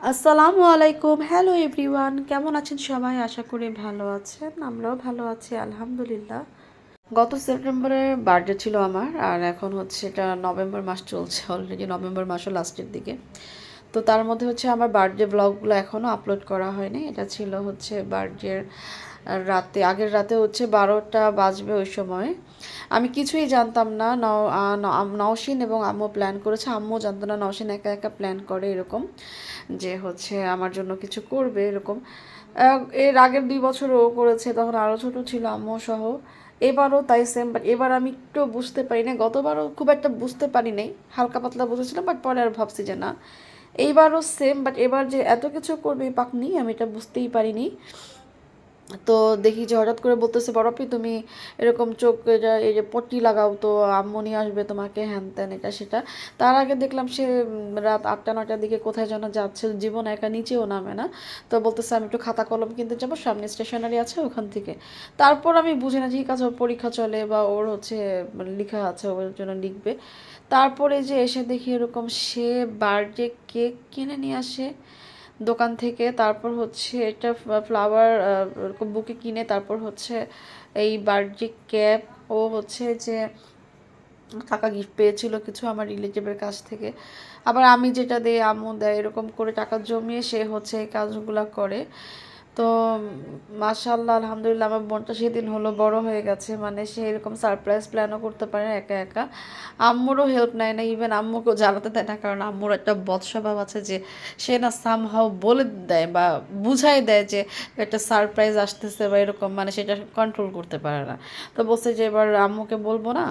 আসসালামু আলাইকুম। Hello everyone কেমন আছেন সবাই? আশা করি ভালো আছেন, আমরাও ভালো আছি, আলহামদুলিল্লাহ। গত সেপ্টেম্বরে বার্থডে ছিল আমার, আর এখন হচ্ছে এটা নভেম্বর মাস চলছে অলরেডি নভেম্বর মাসও লাস্টের দিকে। তো তার মধ্যে হচ্ছে আমার বার্থডে ব্লগগুলো এখনও আপলোড করা হয়নি। এটা ছিল হচ্ছে বার্থডের রাতে, আগের রাতে হচ্ছে বারোটা বাজবে ওই সময়। আমি কিছুই জানতাম না, নও- ন- নওশিন এবং আম্মু প্ল্যান করেছে। আম্মু জানতো না নওশিন একা একা প্ল্যান করে এরকম যে হচ্ছে আমার জন্য কিছু করবে এরকম। এর আগের দুই বছর ও করেছে, তখন আরও ছোট ছিল আম্মু সহ। এবারও তাই সেম বাট এবার আমি একটু বুঝতে পারি না গতবারও খুব একটা বুঝতে পারি নাই। হালকা পাতলা বুঝেছিলাম বাট পরে আর ভাবছি যে না। এইবারও সেম বাট এবার যে এত কিছু করবে পাকনি আমি এটা বুঝতেই পারিনি। তো দেখি যে হঠাৎ করে বলতেছে বরফি তুমি এরকম চোখ এই যে পট্টি লাগাও, তো আম্মু আসবে তোমাকে, হ্যান ত্যান, এটা, সেটা। তার আগে দেখলাম সে রাত আটটা নটার দিকে কোথায় যেন যাচ্ছে, জীবন একা নিচেও নামে না। তো বলতেছে, আমি একটু খাতা কলম কিনতে যাব, সামনে স্টেশনারি আছে ওখান থেকে। তারপর আমি বুঝি না ঠিক আছে পরীক্ষা চলে বা ওর হচ্ছে মানে লেখা আছে, ওর জন্য লিখবে। তারপরে যে এসে দেখি এরকম সে বার্থডে কেক কিনে নিয়ে আসে। দোকান থেকে, তারপর হচ্ছে এটা ফ্লাওয়ার বুকে কিনে তারপর হচ্ছে এই বার্থডে ক্যাপ ও হচ্ছে যে টাকা গিফট পেয়েছিল কিছু আমার রিলেটিভের কাছ থেকে। আবার আমি যেটা দেয় আমু দেয়, এরকম করে টাকা জমিয়ে সে হচ্ছে এই কাজগুলো করে। তো মাশাল্লাহ আলহামদুলিল্লাহ আমার বোনটা সেদিন হলো বড় হয়ে গেছে মানে সে এরকম সারপ্রাইজ প্ল্যানও করতে পারে একা একা। আম্মুরও হেল্প নেয় না ইভেন আম্মুকেও জানাতে দেয় না, কারণ আম্মুর একটা বদ স্বভাব আছে যে সে না সামহাও বলে দেয় বা বুঝাই দেয় যে একটা সারপ্রাইজ আসতেছে বা এরকম মানে সেটা কন্ট্রোল করতে পারে না। তো বলছে যে এবার আম্মুকে বলব না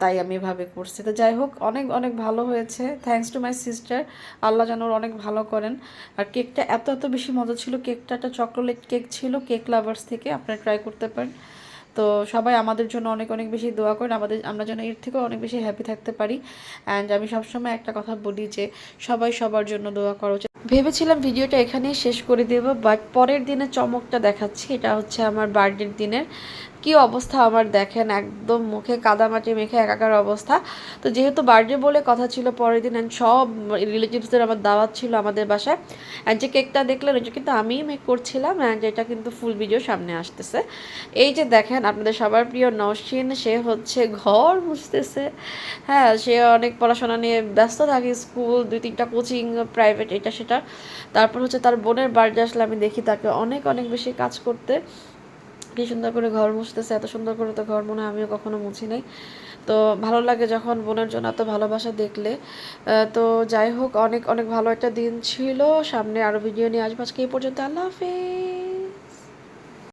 তাই আমি এভাবে করছি। তো যাই হোক, অনেক অনেক ভালো হয়েছে। থ্যাঙ্কস টু মাই সিস্টার আল্লাহ যেন ওর অনেক ভালো করেন। আর কেকটা এত এত বেশি মজা ছিল। কেকটা একটা চকোলেট কেক ছিল কেক লাভার্স থেকে আপনারা ট্রাই করতে পারেন। তো সবাই আমাদের জন্য অনেক অনেক বেশি দোয়া করেন। আমাদের, আমরা যেন এর থেকেও অনেক বেশি হ্যাপি থাকতে পারি। অ্যান্ড আমি সবসময় একটা কথা বলি যে, সবাই সবার জন্য দোয়া করা। উচিত ভেবেছিলাম ভিডিওটা এখানেই শেষ করে দেবো বাট পরের দিনে চমকটা দেখাচ্ছি। এটা হচ্ছে আমার বার্থডের দিনের। কি অবস্থা আমার দেখেন, একদম মুখে কাদামাটি মেখে একাকার অবস্থা। তো যেহেতু বার্থডে বলে কথা ছিল, পরের দিন অ্যান্ড সব রিলেটিভসদের আমার দাওয়াত ছিল আমাদের বাসায়। অ্যান্ড যে কেকটা দেখলেন, ওইটা কিন্তু আমিই মেক করছিলাম অ্যান্ড এটা কিন্তু ফুল ভিডিও সামনে আসতেছে। এই যে দেখেন, আপনাদের সবার প্রিয় নওশিন, সে হচ্ছে ঘর বুঝতেছে হ্যাঁ সে অনেক পড়াশোনা নিয়ে ব্যস্ত থাকে স্কুল, দুই তিনটা কোচিং প্রাইভেট এটা সেটা। তারপর হচ্ছে তার বোনের বার্থডে আসলে আমি দেখি তাকে অনেক অনেক বেশি কাজ করতে। কি সুন্দর করে ঘর মুছতেছে, এত সুন্দর করে তো ঘর মনে হয় আমিও কখনো মুছি নাই। তো ভালো লাগে যখন বোনের জন্য এত ভালোবাসা দেখলে। তো যাই হোক, অনেক অনেক ভালো একটা দিন ছিল। সামনে আরও ভিডিও নিয়ে আসব। আজকে এই পর্যন্ত আল্লাহ হাফেজ।